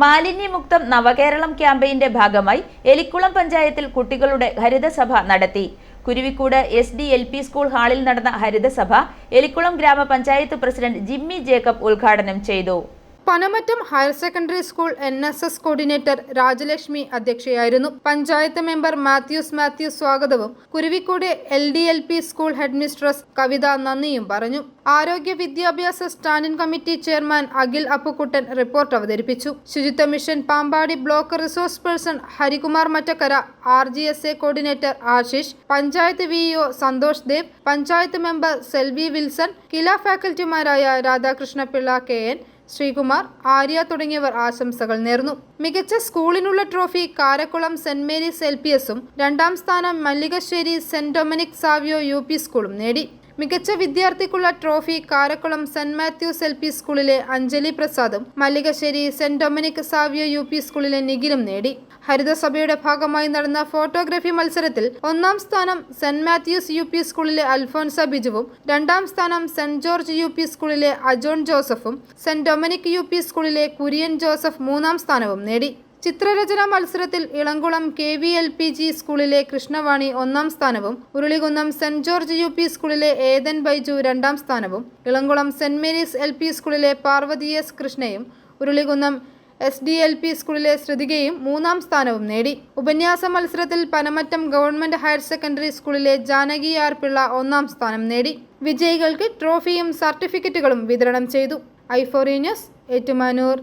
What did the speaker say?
മാലിന്യമുക്തം നവകേരളം ക്യാമ്പയിന്റെ ഭാഗമായി എലിക്കുളം പഞ്ചായത്തിൽ കുട്ടികളുടെ ഹരിതസഭ നടത്തി. Kuruvikkoodu S D L P school ഹാളിൽ നടന്ന ഹരിതസഭ എലിക്കുളം ഗ്രാമപഞ്ചായത്ത് പ്രസിഡന്റ് ജിമ്മി ജേക്കബ് ഉദ്ഘാടനം ചെയ്തു. Panamattam higher secondary school N S S coordinator Rajalakshmi അധ്യക്ഷയായിരുന്നു. Panchayat member Mathews Mathew സ്വാഗതവും Kuruvikkoodu L D L P school headmistress Kavitha നന്ദിയും പറഞ്ഞു. ആരോഗ്യ വിദ്യാഭ്യാസ standing committee chairman Akhil Appukuttan report അവതരിപ്പിച്ചു. ശുചിത്വ mission Pampady block resource person Harikumar Mattakkara R G S A coordinator Ashish panchayat V E O Santhosh Dev panchayat member Selvi Wilson KILA ഫാക്കൽറ്റിമാരായ Radhakrishna Pillai K N Sreekumar Arya തുടങ്ങിയവർ ആശംസകൾ നേർന്നു. മികച്ച സ്കൂളിനുള്ള trophy Karakkulam സെന്റ് Mary's L P എസും രണ്ടാം സ്ഥാനം മല്ലികശ്ശേരി സെന്റ് ഡൊമിനിക് സാവിയോ യു പി സ്കൂളും നേടി. മികച്ച വിദ്യാർത്ഥിക്കുള്ള ട്രോഫി കാരക്കുളം സെന്റ് മാത്യൂസ് എൽ പി സ്കൂളിലെ അഞ്ജലി പ്രസാദും മല്ലികശ്ശേരി സെന്റ് ഡൊമിനിക് സാവിയോ യു പി സ്കൂളിലെ നിഖിലും നേടി. ഹരിതസഭയുടെ ഭാഗമായി നടന്ന ഫോട്ടോഗ്രാഫി മത്സരത്തിൽ ഒന്നാം സ്ഥാനം സെന്റ് മാത്യൂസ് യു പി സ്കൂളിലെ അൽഫോൻസ ബിജുവും രണ്ടാം സ്ഥാനം സെന്റ് ജോർജ് യു പി സ്കൂളിലെ അജോൺ ജോസഫും സെന്റ് ഡൊമിനിക് യു പി സ്കൂളിലെ കുര്യൻ ജോസഫ് മൂന്നാം സ്ഥാനവും നേടി. ചിത്രരചന മത്സരത്തിൽ Elamkulam K V L P G സ്കൂളിലെ കൃഷ്ണവാണി ഒന്നാം സ്ഥാനവും ഉരുളികുന്നം സെന്റ് ജോർജ് യു പി സ്കൂളിലെ ഏതൻ ബൈജു രണ്ടാം സ്ഥാനവും ഇളങ്കുളം സെന്റ് മേരീസ് എൽ പി സ്കൂളിലെ Parvathi S കൃഷ്ണയും Urulikunnam S D L P സ്കൂളിലെ ശ്രുതികയും മൂന്നാം സ്ഥാനവും നേടി. ഉപന്യാസ മത്സരത്തിൽ പനമറ്റം ഗവൺമെന്റ് ഹയർ സെക്കൻഡറി സ്കൂളിലെ ജാനകി ആർ പിള്ള ഒന്നാം സ്ഥാനം നേടി. വിജയികൾക്ക് ട്രോഫിയും സർട്ടിഫിക്കറ്റുകളും വിതരണം ചെയ്തു. ഐഫോറി ന്യൂസ് ഏറ്റുമാനൂർ.